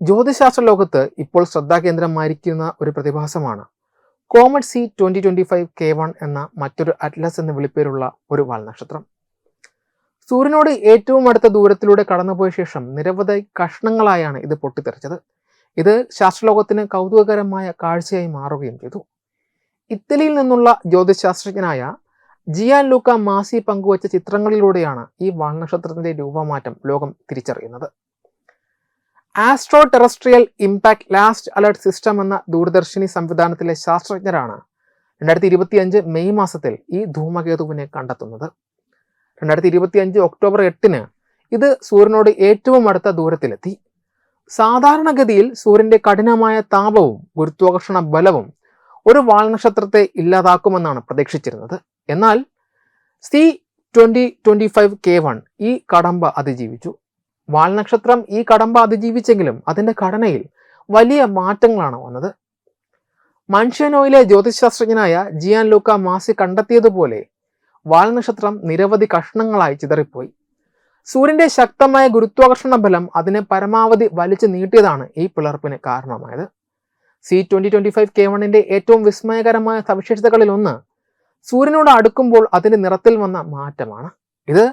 ജ്യോതിശാസ്ത്ര ലോകത്ത് ഇപ്പോൾ ശ്രദ്ധാകേന്ദ്രമായിരിക്കുന്ന ഒരു പ്രതിഭാസമാണ്. Comet C twenty twenty five K one എന്ന മറ്റൊരു അറ്റ്ലസ് എന്ന വിളിപ്പേരുള്ള ഒരു വാൽനക്ഷത്രം. സൂര്യനോട് ഏറ്റവും അടുത്ത ദൂരത്തിലൂടെ കടന്നുപോയ ശേഷം നിരവധി കഷ്ണങ്ങളായാണ് ഇത് പൊട്ടിത്തെറിച്ചത്. ഇത് ശാസ്ത്രലോകത്തിന് കൗതുകകരമായ കാഴ്ചയായി മാറുകയും ചെയ്തു. ഇറ്റലിയിൽ നിന്നുള്ള ജ്യോതിശാസ്ത്രജ്ഞനായ ജിയാൻ ലൂക്ക മാസി പങ്കുവച്ച ചിത്രങ്ങളിലൂടെയാണ് ഈ വാൽനക്ഷത്രത്തിന്റെ രൂപമാറ്റം ലോകം തിരിച്ചറിയുന്നത്. Astro terrestrial impact last alert system എന്ന ദൂരദർശിനി സംവിധാനത്തിലെ ശാസ്ത്രജ്ഞരാണ് രണ്ടായിരത്തി ഇരുപത്തിയഞ്ച് മെയ് മാസത്തിൽ ഈ ധൂമകേതുവിനെ കണ്ടെത്തുന്നത്. രണ്ടായിരത്തി ഇരുപത്തിയഞ്ച് ഒക്ടോബർ എട്ടിന് ഇത് സൂര്യനോട് ഏറ്റവും അടുത്ത ദൂരത്തിലെത്തി. സാധാരണഗതിയിൽ സൂര്യന്റെ കഠിനമായ താപവും ഗുരുത്വാകർഷണ ബലവും ഒരു വാൽനക്ഷത്രത്തെ ഇല്ലാതാക്കുമെന്നാണ് പ്രതീക്ഷിച്ചിരുന്നത്. എന്നാൽ C twenty twenty five K one ഈ കടമ്പ അതിജീവിച്ചു. വാൽനക്ഷത്രം ഈ കടമ്പ അതിജീവിച്ചെങ്കിലും അതിന്റെ ഘടനയിൽ വലിയ മാറ്റങ്ങളാണ് വന്നത്. മൺഷ്യനോയിലെ ജ്യോതിശാസ്ത്രജ്ഞനായ ജിയാൻ ലൂക്ക മാസി കണ്ടെത്തിയതുപോലെ വാൽനക്ഷത്രം നിരവധി കഷ്ണങ്ങളായി ചിതറിപ്പോയി. സൂര്യന്റെ ശക്തമായ ഗുരുത്വാകർഷണ ബലം അതിനെ പരമാവധി വലിച്ചു നീട്ടിയതാണ് ഈ പിളർപ്പിന് കാരണമായത്. C twenty twenty five K വണ്ണിന്റെ ഏറ്റവും വിസ്മയകരമായ സവിശേഷതകളിൽ ഒന്ന് സൂര്യനോട് അടുക്കുമ്പോൾ അതിന്റെ നിറത്തിൽ വന്ന മാറ്റമാണ്. ഇത്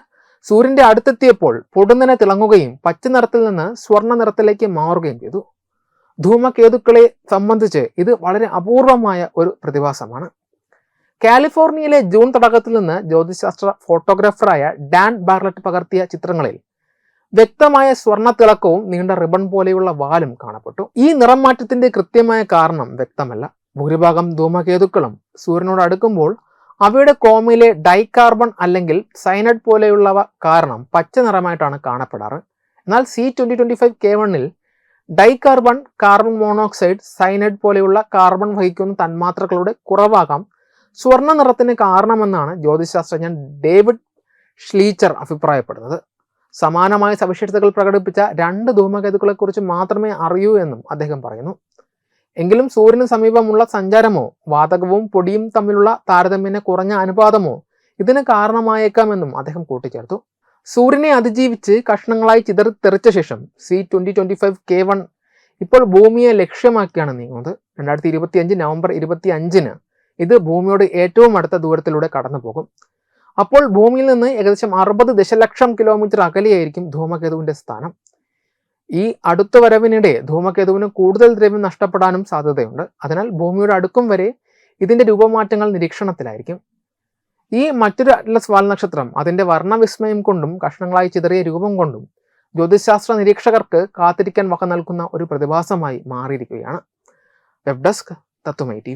സൂര്യന്റെ അടുത്തെത്തിയപ്പോൾ പൊടുന്നനെ തിളങ്ങുകയും പച്ച നിറത്തിൽ നിന്ന് സ്വർണ നിറത്തിലേക്ക് മാറുകയും ചെയ്തു. ധൂമകേതുക്കളെ സംബന്ധിച്ച് ഇത് വളരെ അപൂർവമായ ഒരു പ്രതിഭാസമാണ്. കാലിഫോർണിയയിലെ ജൂൺ തടാകത്തിൽ നിന്ന് ജ്യോതിശാസ്ത്ര ഫോട്ടോഗ്രാഫറായ ഡാൻ ബാർലറ്റ് പകർത്തിയ ചിത്രങ്ങളിൽ വ്യക്തമായ സ്വർണ തിളക്കവും നീണ്ട റിബൺ പോലെയുള്ള വാലും കാണപ്പെട്ടു. ഈ നിറം മാറ്റത്തിന്റെ കൃത്യമായ കാരണം വ്യക്തമല്ല. ഭൂരിഭാഗം ധൂമകേതുക്കളും സൂര്യനോട് അടുക്കുമ്പോൾ അവയുടെ കോമയിലെ ഡൈകാർബൺ അല്ലെങ്കിൽ സൈനഡ് പോലെയുള്ളവ കാരണം പച്ച നിറമായിട്ടാണ് കാണപ്പെടാറ്. എന്നാൽ C twenty twenty five K വണ്ണിൽ ഡൈകാർബൺ കാർബൺ മോണോക്സൈഡ് സൈനഡ് പോലെയുള്ള കാർബൺ വഹിക്കുന്ന തന്മാത്രകളുടെ കുറവാകാം. സ്വർണ നിറത്തിന് കാരണമെന്നാണ് ജ്യോതിശാസ്ത്രജ്ഞൻ ഡേവിഡ് ഷ്ലീച്ചർ അഭിപ്രായപ്പെടുന്നത്. സമാനമായ സവിശേഷതകൾ പ്രകടിപ്പിച്ച രണ്ട് ധൂമകേതുക്കളെക്കുറിച്ച് മാത്രമേ അറിയൂ എന്നും അദ്ദേഹം പറയുന്നു. എങ്കിലും സൂര്യന് സമീപമുള്ള സഞ്ചാരമോ വാതകവും പൊടിയും തമ്മിലുള്ള താരതമ്യേന കുറഞ്ഞ അനുപാതമോ ഇതിന് കാരണമായേക്കാമെന്നും അദ്ദേഹം കൂട്ടിച്ചേർത്തു. സൂര്യനെ അതിജീവിച്ച് കഷ്ണങ്ങളായി ചിതറിത്തെറിച്ച ശേഷം C twenty twenty five K one ഇപ്പോൾ ഭൂമിയെ ലക്ഷ്യമാക്കിയാണ് നീങ്ങുന്നത്. രണ്ടായിരത്തി ഇരുപത്തി അഞ്ച് നവംബർ ഇരുപത്തി അഞ്ചിന് ഇത് ഭൂമിയോട് ഏറ്റവും അടുത്ത ദൂരത്തിലൂടെ കടന്നു പോകും അപ്പോൾ ഭൂമിയിൽ നിന്ന് ഏകദേശം അറുപത് ദശലക്ഷം കിലോമീറ്റർ അകലെയായിരിക്കും ധൂമകേതുവിന്റെ സ്ഥാനം. ഈ അടുത്ത വരവിനിടെ ധൂമകേതുവിന് കൂടുതൽ ദ്രവ്യം നഷ്ടപ്പെടാനും സാധ്യതയുണ്ട്. അതിനാൽ ഭൂമിയുടെ അടുക്കും വരെ ഇതിന്റെ രൂപമാറ്റങ്ങൾ നിരീക്ഷണത്തിലായിരിക്കും. ഈ മറ്റൊരു അറ്റ്ലസ് വാൽ നക്ഷത്രം അതിന്റെ വർണവിസ്മയം കൊണ്ടും കഷ്ണങ്ങളായി ചിതറിയ രൂപം കൊണ്ടും ജ്യോതിശാസ്ത്ര നിരീക്ഷകർക്ക് കാത്തിരിക്കാൻ വക നൽകുന്ന ഒരു പ്രതിഭാസമായി മാറിയിരിക്കുകയാണ്. വെബ് ഡെസ്ക് തത്വമൈ ടി